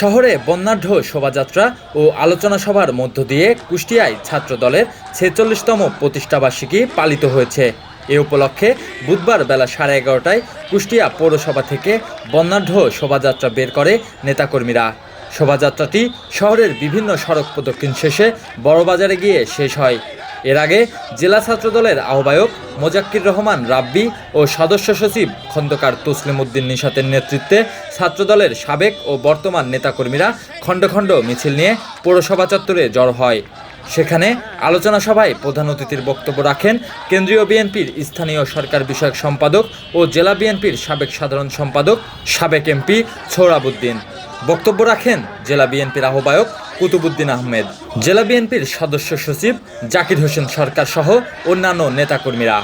শহরে বর্ণাঢ্য শোভাযাত্রা ও আলোচনা সভার মধ্য দিয়ে কুষ্টিয়ায় ছাত্রদলের ছেচল্লিশতম প্রতিষ্ঠাবার্ষিকী পালিত হয়েছে। এ উপলক্ষে বুধবার বেলা সাড়ে এগারোটায় কুষ্টিয়া পৌরসভা থেকে বর্ণাঢ্য শোভাযাত্রা বের করে নেতাকর্মীরা। শোভাযাত্রাটি শহরের বিভিন্ন সড়ক প্রদক্ষিণ শেষে বড়বাজারে গিয়ে শেষ হয়। এর আগে জেলা ছাত্রদলের আহ্বায়ক মোজাক্কির রহমান, রাব্বি ও সদস্য সচিব খন্দকার তসলিম উদ্দিন নিশাতের নেতৃত্বে ছাত্রদলের সাবেক ও বর্তমান নেতাকর্মীরা খণ্ড খণ্ড মিছিল নিয়ে পৌরসভা চত্বরে জড় হয়। সেখানে আলোচনা সভায় প্রধান অতিথির বক্তব্য রাখেন কেন্দ্রীয় বিএনপির স্থানীয় সরকার বিষয়ক সম্পাদক ও জেলা বিএনপির সাবেক সাধারণ সম্পাদক সাবেক এমপি সোহরাবুদ্দিন বক্তব্য রাখেন জেলা বিএনপির আহ্বায়ক কুতুবুদ্দিন আহমেদ। জেলা বিএনপির সদস্য সচিব জাকির হোসেন সরকার সহ অন্যান্য নেতাকর্মীরা।